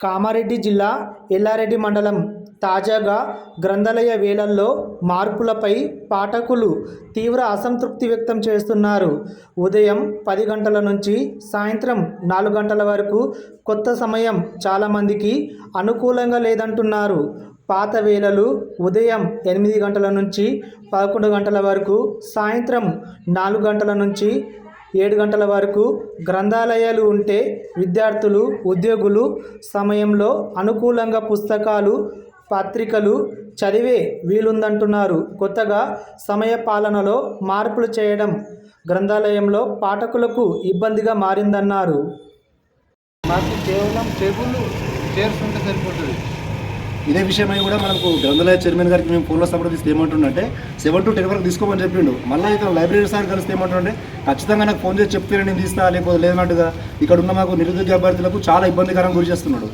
కామారెడ్డి జిల్లా ఎల్లారెడ్డి మండలం. తాజాగా గ్రంథాలయ వేళల్లో మార్పులపై పాఠకులు తీవ్ర అసంతృప్తి వ్యక్తం చేస్తున్నారు. ఉదయం పది గంటల నుంచి సాయంత్రం నాలుగు గంటల వరకు కొత్త సమయం చాలామందికి అనుకూలంగా లేదంటున్నారు. పాత వేళలు ఉదయం ఎనిమిది గంటల నుంచి పదకొండు గంటల వరకు సాయంత్రం నాలుగు గంటల నుంచి ఏడు గంటల వరకు గ్రంథాలయాలు ఉంటే విద్యార్థులు ఉద్యోగులు సమయంలో అనుకూలంగా పుస్తకాలు పత్రికలు చదివే వీలుందంటున్నారు. కొత్తగా సమయ పాలనలో మార్పులు చేయడం గ్రంథాలయంలో పాఠకులకు ఇబ్బందిగా మారిందన్నారు. మాకు కేవలం టేబుల్ చైర్స్ ఉంటే సరిపోతుంది. ఇదే విషయమై కూడా మనకు గ్రంథాలయ చైర్మన్ గారికి మేము ఫోన్లో సపోర్ట్ తీస్తే ఏమంటుండే సెవెన్ టు టెన్ వరకు తీసుకోమని చెప్పిండు. మళ్ళీ ఇక్కడ లైబ్రరీ సార్ కలిస్తే ఏమంటుండే ఖచ్చితంగా నాకు ఫోన్ చేసి చెప్తే నేను తీస్తా లేకపోతే లేదన్నట్టుగా ఇక్కడ ఉన్న మాకు నిరుద్యోగ అభ్యర్థులకు చాలా ఇబ్బందికరంగా గురి చేస్తున్నాడు.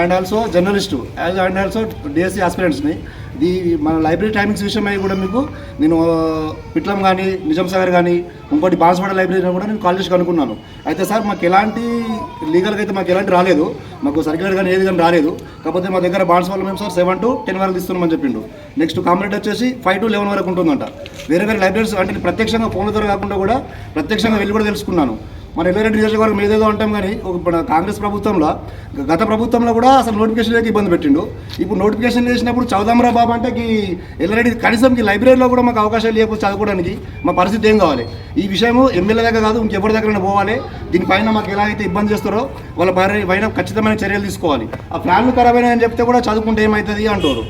And also journalist and also DSC ఆస్పిరెంట్స్ని ఇది మన లైబ్రరీ టైమింగ్స్ విషయమై కూడా మీకు నేను uh, పిట్లం కానీ నిజాం సాగర్ కానీ ఇంకోటి బాన్స్వాడ లైబ్రరీ కూడా నేను కాల్ చేసి కనుక్కున్నాను. అయితే సార్ మాకు ఎలాంటి లీగల్గా అయితే మాకు ఎలాంటి రాలేదు. మాకు సర్క్యులర్ కానీ ఏది కానీ రాలేదు. కాకపోతే మా దగ్గర బాన్స్వాడ మేము సార్ సెవెన్ టు టెన్ వరకు ఇస్తున్నామని చెప్పిండు. నెక్స్ట్ కాంప్లీట్ వచ్చేసి ఫైవ్ టు లెవెన్ వరకు ఉంటుందంట. వేరే వేరే లైబ్రరీస్ అంటే ప్రత్యక్షంగా ఫోన్ల ద్వారా కాకుండా కూడా ప్రత్యక్షంగా వెళ్ళి కూడా తెలుసుకున్నాను. మన ఎల్లారెడ్డి నియోజకవర్గం ఏదేదో అంటాం కానీ ఒక మన కాంగ్రెస్ ప్రభుత్వంలో గత ప్రభుత్వంలో కూడా అసలు నోటిఫికేషన్ లేక ఇబ్బంది పెట్టిండు. ఇప్పుడు నోటిఫికేషన్ చేసినప్పుడు చౌదామరా బాబు అంటే ఈ ఎల్లారెడ్డి కనీసం ఈ లైబ్రరీలో కూడా మాకు అవకాశాలు లేకపోతే చదువుకోవడానికి మా పరిస్థితి ఏం కావాలి? ఈ విషయము ఎమ్మెల్యే దగ్గర కాదు ఇంకెవరి దగ్గర పోవాలి. దీనిపైన మాకు ఎలా అయితే ఇబ్బంది చేస్తారో వాళ్ళ పైన పైన ఖచ్చితమైన చర్యలు తీసుకోవాలి. ఆ ఫ్యాన్లు ఖరాబ్ అయినాయని చెప్తే కూడా చదువుకుంటే ఏమవుతుంది అంటారు.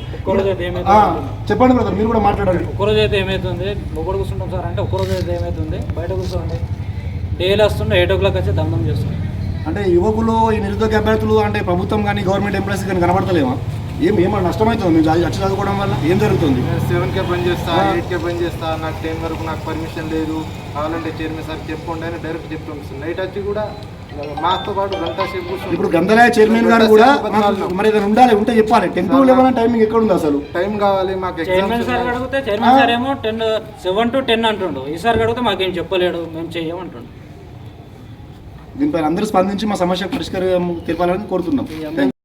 చెప్పండి బ్రదర్ మీరు కూడా మాట్లాడండి. ఒక్కరోజు అయితే ఏమవుతుంది మొగ్గుడు కూర్చుంటాం సార్ అంటే ఒక్కరోజు అయితే ఏమవుతుంది బయట కూర్చోండి. డైలీ వస్తుండే ఎయిట్ ఓ క్లాక్ వచ్చి దమ్దం చేస్తుంది అంటే యువకులు ఈ నిరుద్యోగ అభ్యర్థులు అంటే ప్రభుత్వం కానీ గవర్నమెంట్ ఎంప్లాయీస్ కానీ కనబడతలేమా ఏం ఏమన్నా నష్టమవుతుంది మీరు వచ్చి చదువుకోవడం వల్ల ఏం జరుగుతుంది? నేను సెవెన్కే పని చేస్తా ఎయిట్కే పని చేస్తా నాకు టెన్ వరకు నాకు పర్మిషన్ లేదు. కావాలంటే చైర్మన్ సార్ చెప్పుకోండి అని డైరెక్ట్ చెప్తూ. నైట్ వచ్చి కూడా మాతో పాటు గంట. ఇప్పుడు గ్రంథాలయ చైర్మన్ గారు కూడా. మరి ఏదైనా ఉండాలి ఉంటే చెప్పాలి. టెన్ టు లెవెన్ టైమింగ్ ఎక్కడ ఉంది అసలు? టైం కావాలి మాకు చైర్మన్ సార్ అడిగితే చైర్మన్ సార్ ఏమో టెన్ సెవెన్ టు టెన్ అంటుండు. ఈసారి అడిగితే మాకేం చెప్పలేడు మేము చెయ్యం దీనిపైన అందరూ స్పందించి మా సమస్య పరిష్కారం తెలపాలని కోరుతున్నాం.